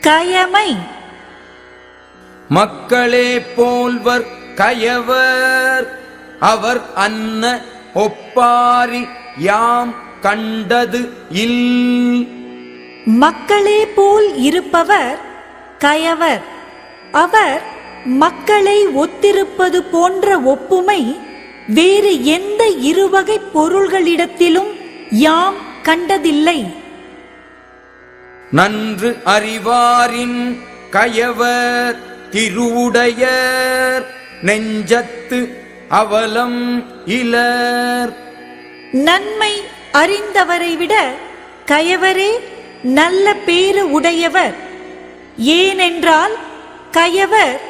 கயமை. மக்களே போல்வர் கயவர் அவர் அன்ன ஒப்பாரி யாம் கண்டது இல். மக்களே போல் இருப்பவர் கயவர் அவர் மக்களை ஒத்திருப்பது போன்ற ஒப்புமை வேறு எந்த இருவகை பொருள்களிடத்திலும் யாம் கண்டதில்லை. நன்று அறிவாரின் கயவர் திருவுடையர் நெஞ்சத்து அவலம் இலர். நன்மை அறிந்தவரை விட கயவரே நல்ல பேறு உடையவர். ஏனென்றால் கயவர்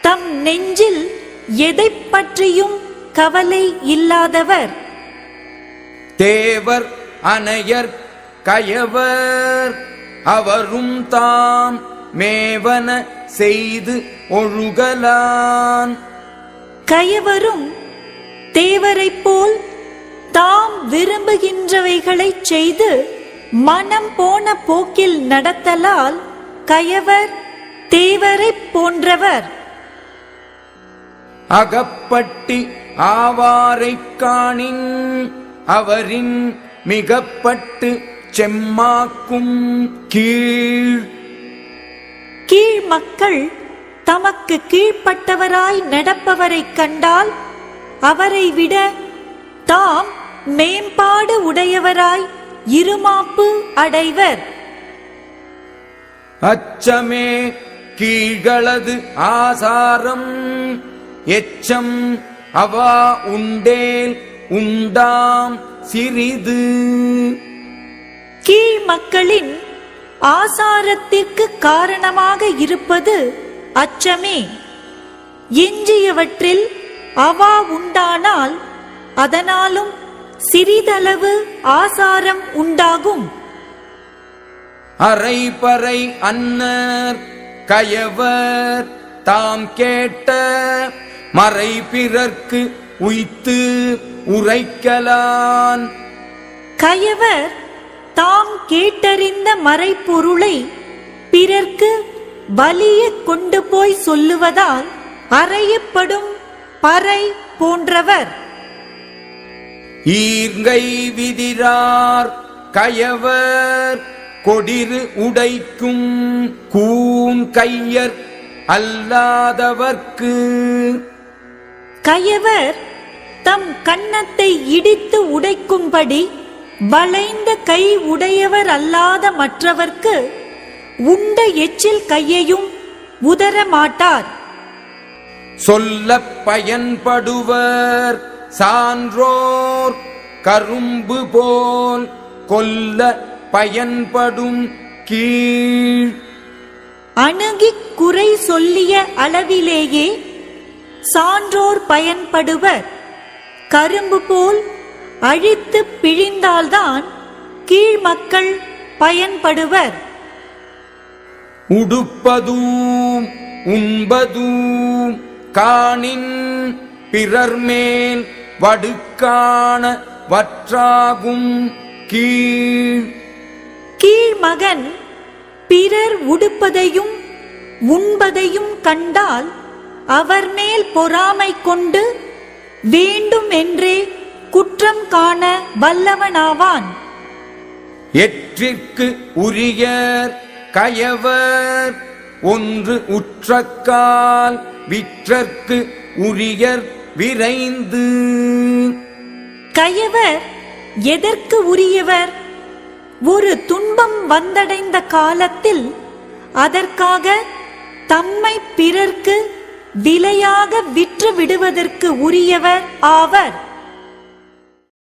தம் நெஞ்சில் எதைப் பற்றியும் கவலை இல்லாதவர். தேவர் அனையர் கயவர். அவரும் தாம் மேவன செய்து ஒழுகலான். கயவரும் தேவரைப் போல் தாம் விரும்புகின்றவைகளைச் செய்து மனம் போன போக்கில் நடத்தலால் கயவர் தேவரைப் போன்றவர். அகப்பட்டி ஆவாரைக் காணின் அவரின் மிகப்பட்டு செம்மாக்கும் கீழ். கீழ் மக்கள் தமக்கு கீழ்ப்பட்டவராய் நடப்பவரைக் கண்டால் அவரை விட தாம் மேம்பாடு உடையவராய் இருமாப்பு அடைவர். அச்சமே கீழ்களது ஆசாரம் எச்சம் அவா உண்டேல் உண்டாம் சிறிது. மக்களின் ஆசாரத்திற்கு காரணமாக இருப்பது அச்சமே. எஞ்சியவற்றில் அவா உண்டானால் அதனாலும் சிறிதளவு ஆசாரம் உண்டாகும். அரைபறை அன்னர் கயவர் தாம் கேட்ட மறை பிறர்க்கு உய்த்து உரைக்கலான். கயவர் தாம் கேட்டறிந்த மறைப்பொருளை பிறர்க்கு வலிய கொண்டு போய் சொல்லுவதால் அறையப்படும் பறை போன்றவர். ஈர்ங்கை விதிரார் கயவர் கொடிறு உடைக்கும் கூங்கையர் அல்லாதவர்க்கு. கயவர் தம் கன்னத்தை இடித்து உடைக்கும்படி வளைந்த கை உடையவர் அல்லாத மற்றவர்க்கு உண்ட எச்சில் கையையும் உதர மாட்டார். சொல்லப் பயன்படுவர் சான்றோர் கரும்பு போல் கொல்ல பயன்படும் கீழ். அணுகிக் குறை சொல்லிய அளவிலேயே சான்றோர் பயன்படுவர் கரும்பு போல் அழித்து பிழிந்தால்தான் கீழ் மக்கள் பயன்படுவர். உடுப்பதூம் உண்பதூம் காணின் பிறர் மேல் வடுக்கான வற்றாகும் கீழ். கீழ் மகன் பிறர் உடுப்பதையும் உண்பதையும் கண்டால் அவர் மேல் பொறாமை கொண்டு வேண்டும் என்றே குற்றம் காண வல்லவனாவான். எற்றிற்கு உரியர் கயவர் ஒன்று உற்றக்கால் விற்றற்கு உரியர் விரைந்து. கயவர் எதற்கு உரியவர்? ஒரு துன்பம் வந்தடைந்த காலத்தில் அதற்காக தம்மை பிறர்க்கு விலையாக விற்று விடுவதற்கு உரியவர் ஆவர்.